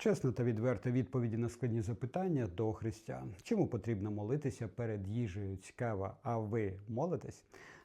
Чесна та відверта відповіді на складні запитання до християн. Чому потрібно молитися перед їжею? Цікаво, а ви молитесь?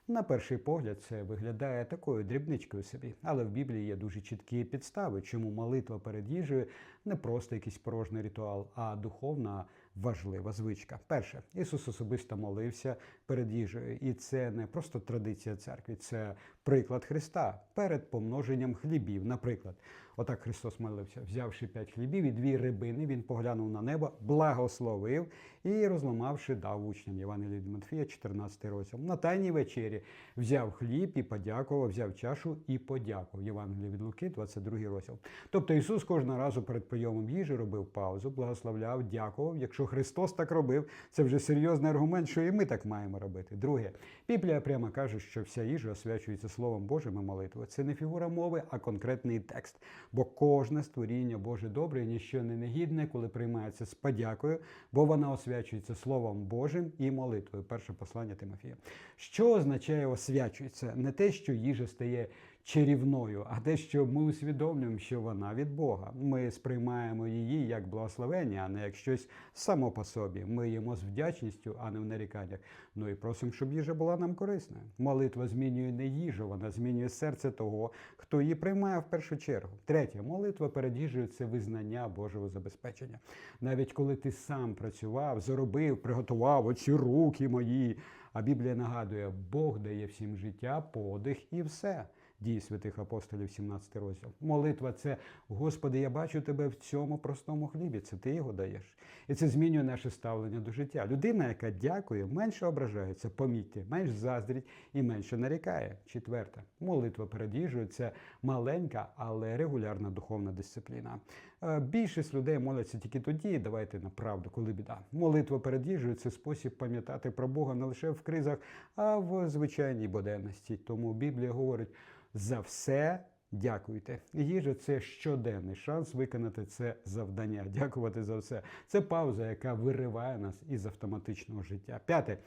На перший погляд, це виглядає такою дрібничкою собі, але в Біблії є дуже чіткі підстави, чому молитва перед їжею не просто якийсь порожній ритуал, а духовна важлива звичка. Перше, Ісус особисто молився перед їжею, і це не просто традиція церкви, це приклад Христа перед помноженням хлібів. Наприклад, отак Христос молився, взявши п'ять хлібів і дві рибини, він поглянув на небо, благословив і, розламавши, дав учням Євангелія від Матфія, 14 розділ. На тайній вечері взяв хліб і подякував, взяв чашу і подякував. Євангелія від Луки, 22 розділ. Тобто Ісус кожного разу перед прийомом їжі робив паузу, благословляв, дякував. Якщо Христос так робив, це вже серйозний аргумент, що і ми так маємо робити. Друге, Біблія прямо каже, що вся їжа освячується Словом Божим і молитвою. Це не фігура мови, а конкретний текст. Бо кожне створіння Боже добре і ніщо не негідне, коли приймається з подякою, бо вона освячується Словом Божим і молитвою. Перше послання Тимофія. Що означає освячується? Не те, що їжа стає чарівною, а те, що ми усвідомлюємо, що вона від Бога. Ми сприймаємо її як благословення, а не як щось само по собі. Ми їмо з вдячністю, а не в наріканнях. Ну і просимо, щоб їжа була нам корисною. Молитва змінює не їжу, вона змінює серце того, хто її приймає в першу чергу. Третє, молитва перед їжею це визнання Божого забезпечення. Навіть коли ти сам працював, заробив, приготував оці руки мої. А Біблія нагадує, Бог дає всім життя, подих і все. Дії святих апостолів, 17 розділ. Молитва це Господи, я бачу тебе в цьому простому хлібі. Це ти його даєш. І це змінює наше ставлення до життя. Людина, яка дякує, менше ображається, помітьте, менш заздрить і менше нарікає. Четверте, молитва перед їжею це маленька, але регулярна духовна дисципліна. Е, Більшість людей моляться тільки тоді, давайте на правду, коли біда. Молитва перед їжею це спосіб пам'ятати про Бога не лише в кризах, а в звичайній буденності. Тому Біблія говорить за все. Дякуйте. Їжа це щоденний шанс виконати це завдання. Дякувати за все. Це пауза, яка вириває нас із автоматичного життя. П'яте.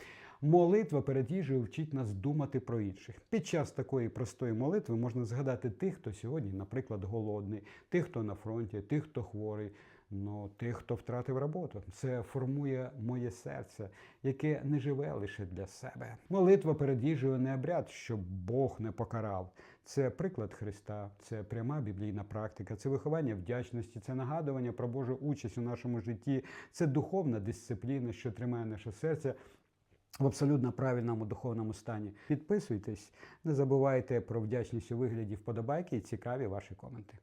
Молитва перед їжею вчить нас думати про інших. Під час такої простої молитви можна згадати тих, хто сьогодні, наприклад, голодний, тих, хто на фронті, тих, хто хворий. Ну, тих, хто втратив роботу, це формує моє серце, яке не живе лише для себе. Молитва перед їжею не обряд, щоб Бог не покарав. Це приклад Христа, це пряма біблійна практика, це виховання вдячності, це нагадування про Божу участь у нашому житті, це духовна дисципліна, що тримає наше серце. В абсолютно правильному духовному стані. Підписуйтесь, не забувайте про вдячність у вигляді вподобайки і цікаві ваші коменти.